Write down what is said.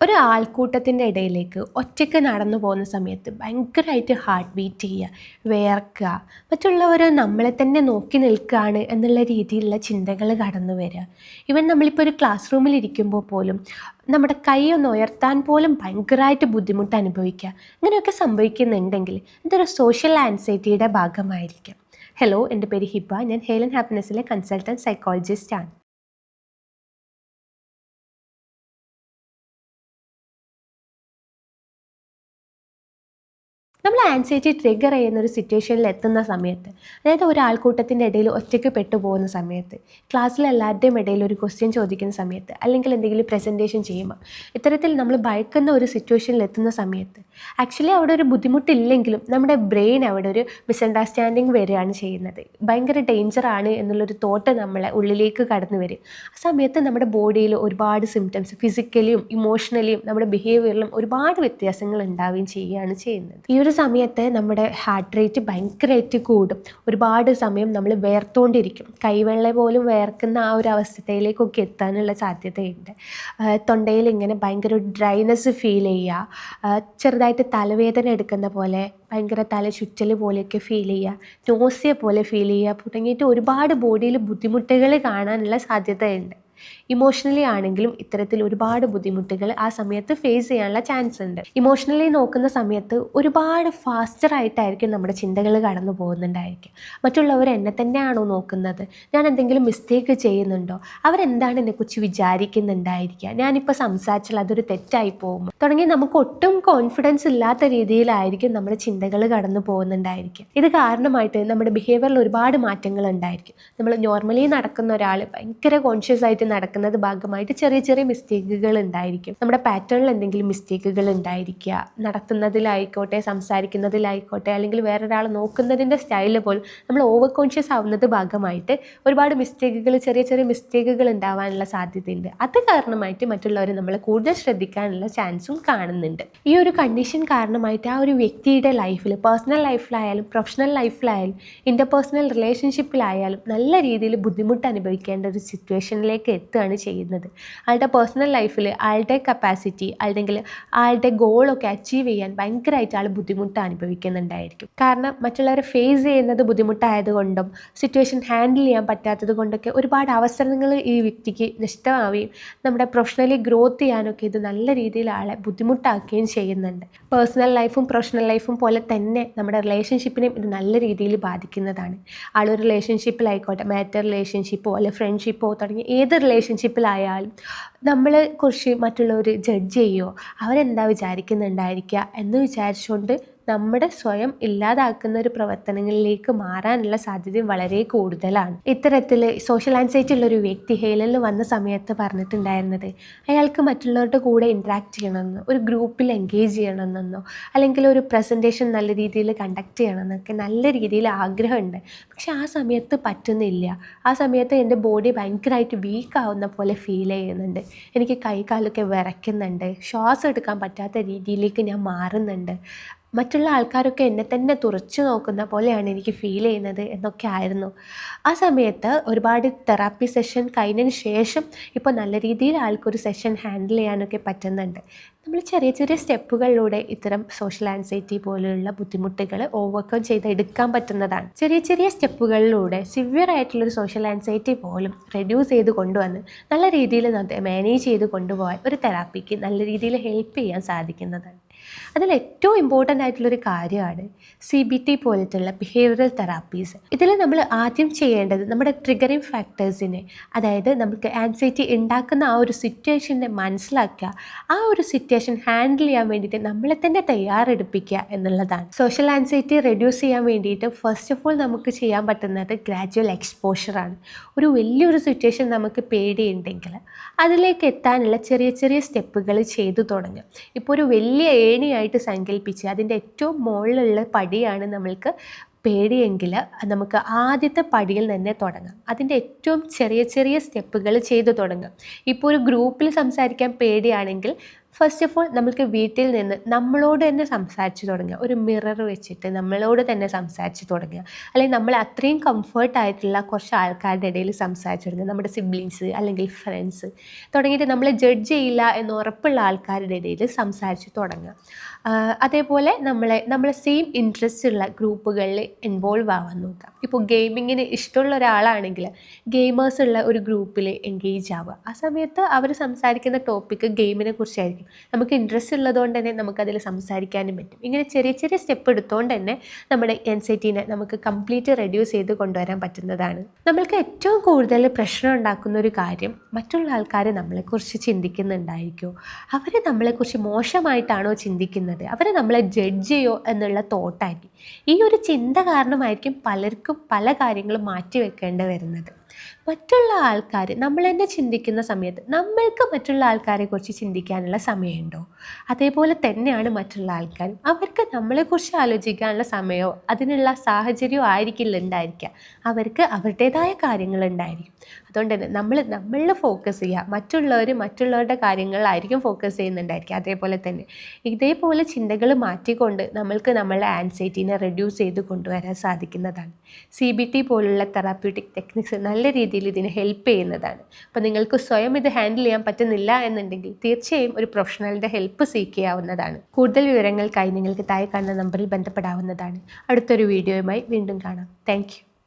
ഒരു ആൾക്കൂട്ടത്തിന്റെ ഇടയിലേക്ക് ഒറ്റയ്ക്ക് നടന്നു പോകുന്ന സമയത്ത് ഭയങ്കരമായിട്ട് ഹാർട്ട് ബീറ്റ് ചെയ്യുക വേർക്കുക മറ്റുള്ളവർ നമ്മളെ തന്നെ നോക്കി നിൽക്കുകയാണ് എന്നുള്ള രീതിയിലുള്ള ചിന്തകൾ കടന്നു വരിക. ഇവൻ നമ്മളിപ്പോൾ ഒരു ക്ലാസ് റൂമിൽ ഇരിക്കുമ്പോൾ പോലും നമ്മുടെ കൈ ഒന്ന് ഉയർത്താൻ പോലും ഭയങ്കരമായിട്ട് ബുദ്ധിമുട്ട് അനുഭവിക്കുക. ഇങ്ങനെയൊക്കെ സംഭവിക്കുന്നുണ്ടെങ്കിൽ ഇതൊരു സോഷ്യൽ ആൻസൈറ്റിയുടെ ഭാഗമായിരിക്കാം. ഹലോ എന്റെ പേര് ഹിബ. ഞാൻ ഹേലൻ ഹാപ്പിനെസ്സിലെ കൺസൾട്ടന്റ് സൈക്കോളജിസ്റ്റ് ആൻസൈറ്റി ട്രിഗർ ചെയ്യുന്ന ഒരു സിറ്റുവേഷനിൽ എത്തുന്ന സമയത്ത് അതായത് ഒരു ആൾക്കൂട്ടത്തിന്റെ ഇടയിൽ ഒറ്റയ്ക്ക് പെട്ടുപോകുന്ന സമയത്ത് ക്ലാസ്സിൽ എല്ലാവരുടെയും ഇടയിൽ ഒരു ക്വസ്റ്റ്യൻ ചോദിക്കുന്ന സമയത്ത് അല്ലെങ്കിൽ എന്തെങ്കിലും പ്രസന്റേഷൻ ചെയ്യുമ്പോൾ ഇത്തരത്തിൽ നമ്മൾ ഭയക്കുന്ന ഒരു സിറ്റുവേഷനിൽ എത്തുന്ന സമയത്ത് ആക്ച്വലി അവിടെ ഒരു ബുദ്ധിമുട്ടില്ലെങ്കിലും നമ്മുടെ ബ്രെയിൻ അവിടെ ഒരു മിസ്അണ്ടർസ്റ്റാൻഡിങ് വരികയാണ് ചെയ്യുന്നത്. ഭയങ്കര ഡേഞ്ചറാണ് എന്നുള്ളൊരു തോട്ട് നമ്മളെ ഉള്ളിലേക്ക് കടന്നു വരും. ആ സമയത്ത് നമ്മുടെ ബോഡിയിൽ ഒരുപാട് സിംറ്റംസ് ഫിസിക്കലിയും ഇമോഷണലിയും നമ്മുടെ ബിഹേവിയറിലും ഒരുപാട് വ്യത്യാസങ്ങൾ ഉണ്ടാവുകയും ചെയ്യുകയാണ് ചെയ്യുന്നത്. ഈ ഒരു സമയത്ത് നമ്മുടെ ഹാർട്ട് റേറ്റ് ഭയങ്കരമായിട്ട് കൂടും. ഒരുപാട് സമയം നമ്മൾ വേർത്തുകൊണ്ടിരിക്കും കൈവെള്ള പോലും വേർക്കുന്ന ആ ഒരു അവസ്ഥയിലേക്കൊക്കെ എത്താനുള്ള സാധ്യതയുണ്ട്. തൊണ്ടയിൽ ഇങ്ങനെ ഭയങ്കര ഡ്രൈനെസ് ഫീൽ ചെയ്യുക. ചെറുതായിട്ട് തലവേദന എടുക്കുന്ന പോലെ ഭയങ്കര തല ചുറ്റൽ പോലെയൊക്കെ ഫീൽ ചെയ്യുക. നോസിയ പോലെ ഫീൽ ചെയ്യുക. തുടങ്ങിയിട്ട് ഒരുപാട് ബോഡിയിൽ ബുദ്ധിമുട്ടുകൾ കാണാനുള്ള സാധ്യതയുണ്ട്. ഇമോഷണലി ആണെങ്കിലും ഇത്തരത്തിൽ ഒരുപാട് ബുദ്ധിമുട്ടുകൾ ആ സമയത്ത് ഫേസ് ചെയ്യാനുള്ള ചാൻസ് ഉണ്ട്. ഇമോഷണലി നോക്കുന്ന സമയത്ത് ഒരുപാട് ഫാസ്റ്റർ ആയിട്ടായിരിക്കും നമ്മുടെ ചിന്തകൾ കടന്നു പോകുന്നുണ്ടായിരിക്കും. മറ്റുള്ളവർ എന്നെ തന്നെയാണോ നോക്കുന്നത്? ഞാൻ എന്തെങ്കിലും മിസ്റ്റേക്ക് ചെയ്യുന്നുണ്ടോ? അവരെന്താണ് എന്നെക്കുറിച്ച് വിചാരിക്കുന്നുണ്ടായിരിക്കുക? ഞാനിപ്പോൾ സംസാരിച്ചാൽ അതൊരു തെറ്റായി പോകുമ്പോൾ തുടങ്ങി നമുക്ക് ഒട്ടും കോൺഫിഡൻസ് ഇല്ലാത്ത രീതിയിലായിരിക്കും നമ്മുടെ ചിന്തകൾ കടന്നു പോകുന്നുണ്ടായിരിക്കും ഇത് കാരണമായിട്ട് നമ്മുടെ ബിഹേവിയറിൽ ഒരുപാട് മാറ്റങ്ങൾ ഉണ്ടായിരിക്കും. നമ്മൾ നോർമലി നടക്കുന്ന ഒരാൾ ഭയങ്കര കോൺഷ്യസ് ആയിട്ട് നടക്കുന്നത് ഭാഗമായിട്ട് ചെറിയ ചെറിയ മിസ്റ്റേക്കുകൾ ഉണ്ടായിരിക്കും. നമ്മുടെ പാറ്റേണിൽ എന്തെങ്കിലും മിസ്റ്റേക്കുകൾ ഉണ്ടായിരിക്കുക. നടത്തുന്നതിലായിക്കോട്ടെ സംസാരിക്കുന്നതിലായിക്കോട്ടെ അല്ലെങ്കിൽ വേറൊരാൾ നോക്കുന്നതിന്റെ സ്റ്റൈലിൽ പോലും നമ്മൾ ഓവർ കോൺഷ്യസ് ആവുന്നത് ഭാഗമായിട്ട് ഒരുപാട് മിസ്റ്റേക്കുകൾ ചെറിയ ചെറിയ മിസ്റ്റേക്കുകൾ ഉണ്ടാവാനുള്ള സാധ്യതയുണ്ട്. അത് കാരണമായിട്ട് മറ്റുള്ളവർ നമ്മൾ കൂടുതൽ ശ്രദ്ധിക്കാനുള്ള ചാൻസും കാണുന്നുണ്ട്. ഈ ഒരു കണ്ടീഷൻ കാരണമായിട്ട് ആ ഒരു വ്യക്തിയുടെ ലൈഫിൽ പേഴ്സണൽ ലൈഫിലായാലും പ്രൊഫഷണൽ ലൈഫിലായാലും ഇന്റർപേഴ്സണൽ റിലേഷൻഷിപ്പിലായാലും നല്ല രീതിയിൽ ബുദ്ധിമുട്ട് അനുഭവിക്കേണ്ട ഒരു സിറ്റുവേഷനിലേക്ക് എത്തുകയാണ് ചെയ്യുന്നത്. ആളുടെ പേഴ്സണൽ ലൈഫിൽ ആളുടെ കപ്പാസിറ്റി അല്ലെങ്കിൽ ആളുടെ ഗോളൊക്കെ അച്ചീവ് ചെയ്യാൻ ഭയങ്കരമായിട്ട് ആൾ ബുദ്ധിമുട്ട് അനുഭവിക്കുന്നുണ്ടായിരിക്കും. കാരണം മറ്റുള്ളവരെ ഫേസ് ചെയ്യുന്നത് ബുദ്ധിമുട്ടായതുകൊണ്ടും സിറ്റുവേഷൻ ഹാൻഡിൽ ചെയ്യാൻ പറ്റാത്തത് കൊണ്ടൊക്കെ ഒരുപാട് അവസരങ്ങൾ ഈ വ്യക്തിക്ക് നഷ്ടമാവുകയും നമ്മുടെ പ്രൊഫഷണലി ഗ്രോത്ത് ചെയ്യാനൊക്കെ ഇത് നല്ല രീതിയിൽ ആളെ ബുദ്ധിമുട്ടാക്കുകയും ചെയ്യുന്നുണ്ട്. പേഴ്സണൽ ലൈഫും പ്രൊഫഷണൽ ലൈഫും പോലെ തന്നെ നമ്മുടെ റിലേഷൻഷിപ്പിനെയും ഇത് നല്ല രീതിയിൽ ബാധിക്കുന്നതാണ്. ആളൊരു റിലേഷൻഷിപ്പിലായിക്കോട്ടെ മാറ്റർ റിലേഷൻഷിപ്പോ അല്ലെങ്കിൽ ഫ്രണ്ട്ഷിപ്പോ തുടങ്ങിയ ഏത് റിലേഷൻഷിപ്പിലായാലും നമ്മളെ കുറിച്ച് മറ്റുള്ളവർ ജഡ്ജ് ചെയ്യുമോ അവരെന്താ വിചാരിക്കുന്നുണ്ടായിരിക്കുക എന്ന് വിചാരിച്ചുകൊണ്ട് നമ്മുടെ സ്വയം ഇല്ലാതാക്കുന്ന ഒരു പ്രവർത്തനങ്ങളിലേക്ക് മാറാനുള്ള സാധ്യത വളരെ കൂടുതലാണ്. ഇത്തരത്തിൽ സോഷ്യൽ ആൻസൈറ്റി ഉള്ള ഒരു വ്യക്തി ഹേലനിൽ വന്ന സമയത്ത് പറഞ്ഞിട്ടുണ്ടായിരുന്നത് അയാൾക്ക് മറ്റുള്ളവരുടെ കൂടെ ഇൻട്രാക്ട് ചെയ്യണമെന്നോ ഒരു ഗ്രൂപ്പിൽ എൻഗേജ് ചെയ്യണമെന്നോ അല്ലെങ്കിൽ ഒരു പ്രസന്റേഷൻ നല്ല രീതിയിൽ കണ്ടക്ട് ചെയ്യണമെന്നൊക്കെ നല്ല രീതിയിൽ ആഗ്രഹമുണ്ട്. പക്ഷെ ആ സമയത്ത് പറ്റുന്നില്ല. ആ സമയത്ത് എന്റെ ബോഡി ഭയങ്കരമായിട്ട് വീക്ക് ആവുന്ന പോലെ ഫീൽ ചെയ്യുന്നുണ്ട്. എനിക്ക് കൈകാലൊക്കെ വിറയ്ക്കുന്നുണ്ട്. ശ്വാസം എടുക്കാൻ പറ്റാത്ത രീതിയിലേക്ക് ഞാൻ മാറുന്നുണ്ട്. മറ്റുള്ള ആൾക്കാരൊക്കെ എന്നെ തന്നെ തുറച്ചു നോക്കുന്ന പോലെയാണ് എനിക്ക് ഫീൽ ചെയ്യുന്നത് എന്നൊക്കെ ആയിരുന്നു. ആ സമയത്ത് ഒരുപാട് തെറാപ്പി സെഷൻ കഴിഞ്ഞതിന് ശേഷം ഇപ്പോൾ നല്ല രീതിയിൽ ആൾക്കൊരു സെഷൻ ഹാൻഡിൽ ചെയ്യാനൊക്കെ പറ്റുന്നുണ്ട്. നമ്മൾ ചെറിയ ചെറിയ സ്റ്റെപ്പുകളിലൂടെ ഇത്തരം സോഷ്യൽ ആൻസൈറ്റി പോലെയുള്ള ബുദ്ധിമുട്ടുകൾ ഓവർകം ചെയ്ത് എടുക്കാൻ പറ്റുന്നതാണ്. ചെറിയ ചെറിയ സ്റ്റെപ്പുകളിലൂടെ സിവിയർ ആയിട്ടുള്ളൊരു സോഷ്യൽ ആൻസൈറ്റി പോലും റെഡ്യൂസ് ചെയ്ത് കൊണ്ടുവന്ന് നല്ല രീതിയിൽ മാനേജ് ചെയ്ത് കൊണ്ടുപോകാൻ ഒരു തെറാപ്പിക്ക് നല്ല രീതിയിൽ ഹെൽപ്പ് ചെയ്യാൻ സാധിക്കുന്നതാണ്. അതിൽ ഏറ്റവും ഇമ്പോർട്ടന്റ് ആയിട്ടുള്ളൊരു കാര്യമാണ് സി ബി ടി പോലത്തുള്ള ബിഹേവിയറൽ തെറാപ്പീസ് ഇതിൽ നമ്മൾ ആദ്യം ചെയ്യേണ്ടത് നമ്മുടെ ട്രിഗറിങ് ഫാക്ടേഴ്സിനെ അതായത് നമുക്ക് ആൻസൈറ്റി ഉണ്ടാക്കുന്ന ആ ഒരു സിറ്റുവേഷനെ മനസ്സിലാക്കുക. ആ ഒരു സിറ്റുവേഷൻ ഹാൻഡിൽ ചെയ്യാൻ വേണ്ടിയിട്ട് നമ്മളെ തന്നെ തയ്യാറെടുപ്പിക്കുക എന്നുള്ളതാണ്. സോഷ്യൽ ആൻസൈറ്റി റെഡ്യൂസ് ചെയ്യാൻ വേണ്ടിയിട്ട് ഫസ്റ്റ് ഓഫ് ഓൾ നമുക്ക് ചെയ്യാൻ പറ്റുന്നത് ഗ്രാജുവൽ എക്സ്പോഷറാണ് ഒരു വലിയൊരു സിറ്റുവേഷൻ നമുക്ക് പേടിയുണ്ടെങ്കിൽ അതിലേക്ക് എത്താനുള്ള ചെറിയ ചെറിയ സ്റ്റെപ്പുകൾ ചെയ്തു തുടങ്ങുക. ഇപ്പോൾ ഒരു വലിയ ഏണിയായിട്ട് സങ്കല്പിച്ച് അതിന്റെ ഏറ്റവും മുകളിലുള്ള പടിയാണ് നമ്മൾക്ക് പേടിയെങ്കിൽ നമുക്ക് ആദ്യത്തെ പടിയിൽ തന്നെ തുടങ്ങാം. അതിന്റെ ഏറ്റവും ചെറിയ ചെറിയ സ്റ്റെപ്പുകൾ ചെയ്തു തുടങ്ങാം. ഇപ്പോൾ ഒരു ഗ്രൂപ്പിൽ സംസാരിക്കാൻ പേടിയാണെങ്കിൽ ഫസ്റ്റ് ഓഫ് ഓൾ നമുക്ക് വീട്ടിൽ നിന്ന് നമ്മളോട് തന്നെ സംസാരിച്ച് തുടങ്ങുക. ഒരു മിറർ വെച്ചിട്ട് നമ്മളോട് തന്നെ സംസാരിച്ച് തുടങ്ങുക. അല്ലെങ്കിൽ നമ്മൾ അത്രയും കംഫർട്ട് ആയിട്ടുള്ള കുറച്ച് ആൾക്കാരുടെ ഇടയിൽ സംസാരിച്ച് തുടങ്ങുക. നമ്മുടെ സിബ്ലിങ്സ് അല്ലെങ്കിൽ ഫ്രണ്ട്സ് തുടങ്ങിയിട്ട് നമ്മളെ ജഡ്ജ് ചെയ്യില്ല എന്ന് ഉറപ്പുള്ള ആൾക്കാരുടെ ഇടയിൽ സംസാരിച്ച് തുടങ്ങുക. അതേപോലെ നമ്മളെ നമ്മളെ സെയിം ഇൻട്രസ്റ്റ് ഉള്ള ഗ്രൂപ്പുകളിൽ ഇൻവോൾവ് ആവാൻ നോക്കാം. ഇപ്പോൾ ഗെയിമിങ്ങിന് ഇഷ്ടമുള്ള ഒരാളാണെങ്കിൽ ഗെയിമേഴ്സ് ഉള്ള ഒരു ഗ്രൂപ്പിൽ എൻഗേജ് ആവുക. ആ സമയത്ത് അവർ സംസാരിക്കുന്ന ടോപ്പിക്ക് ഗെയിമിനെ കുറിച്ചായിരിക്കും. നമുക്ക് ഇൻട്രസ്റ്റ് ഉള്ളതുകൊണ്ട് തന്നെ നമുക്കതിൽ സംസാരിക്കാനും പറ്റും. ഇങ്ങനെ ചെറിയ ചെറിയ സ്റ്റെപ്പ് എടുത്തുകൊണ്ട് തന്നെ നമ്മുടെ എൻ സി ടീനെ നമുക്ക് കംപ്ലീറ്റ് റെഡ്യൂസ് ചെയ്ത് കൊണ്ടുവരാൻ പറ്റുന്നതാണ്. നമ്മൾക്ക് ഏറ്റവും കൂടുതൽ പ്രശ്നം ഉണ്ടാക്കുന്ന ഒരു കാര്യം മറ്റുള്ള ആൾക്കാർ നമ്മളെക്കുറിച്ച് ചിന്തിക്കുന്നുണ്ടായിരിക്കുമോ അവർ നമ്മളെക്കുറിച്ച് മോശമായിട്ടാണോ ചിന്തിക്കുന്നത്? അവർ നമ്മളെ ജഡ്ജ് ചെയ്യോ എന്നുള്ള തോട്ടായിരിക്കും ഈ ഒരു ചിന്ത കാരണമായിരിക്കും പലർക്കും പല കാര്യങ്ങളും മാറ്റി വെക്കേണ്ടി വരുന്നത്. മറ്റുള്ള ആൾക്കാർ നമ്മൾ തന്നെ ചിന്തിക്കുന്ന സമയത്ത് നമ്മൾക്ക് മറ്റുള്ള ആൾക്കാരെക്കുറിച്ച് ചിന്തിക്കാനുള്ള സമയമുണ്ടോ? അതേപോലെ തന്നെയാണ് മറ്റുള്ള ആൾക്കാരും അവർക്ക് നമ്മളെക്കുറിച്ച് ആലോചിക്കാനുള്ള സമയമോ അതിനുള്ള സാഹചര്യമോ ആയിരിക്കില്ല ഉണ്ടായിരിക്കുക അവർക്ക് അവരുടേതായ കാര്യങ്ങൾ ഉണ്ടായിരിക്കും. അതുകൊണ്ട് തന്നെ നമ്മൾ നമ്മളിൽ ഫോക്കസ് ചെയ്യുക. മറ്റുള്ളവർ മറ്റുള്ളവരുടെ കാര്യങ്ങളിലായിരിക്കും ഫോക്കസ് ചെയ്യുന്നുണ്ടായിരിക്കുക. അതേപോലെ തന്നെ ഇതേപോലെ ചിന്തകൾ മാറ്റിക്കൊണ്ട് നമ്മൾക്ക് നമ്മളുടെ ആൻസൈറ്റീനെ റെഡ്യൂസ് ചെയ്ത് കൊണ്ടുവരാൻ സാധിക്കുന്നതാണ്. സി ബി ടി പോലുള്ള തെറാപ്യൂട്ടിക് ടെക്നിക്സ് രീതിയിൽ ഇതിന് ഹെൽപ്പ് ചെയ്യുന്നതാണ്. അപ്പോൾ നിങ്ങൾക്ക് സ്വയം ഇത് ഹാൻഡിൽ ചെയ്യാൻ പറ്റുന്നില്ല എന്നുണ്ടെങ്കിൽ തീർച്ചയായും ഒരു പ്രൊഫഷണലിന്റെ ഹെൽപ്പ് സീക്ക് ചെയ്യാവുന്നതാണ്. കൂടുതൽ വിവരങ്ങൾക്കായി നിങ്ങൾക്ക് താഴെ കാണുന്ന നമ്പറിൽ ബന്ധപ്പെടാവുന്നതാണ്. അടുത്തൊരു വീഡിയോയുമായി വീണ്ടും കാണാം. താങ്ക്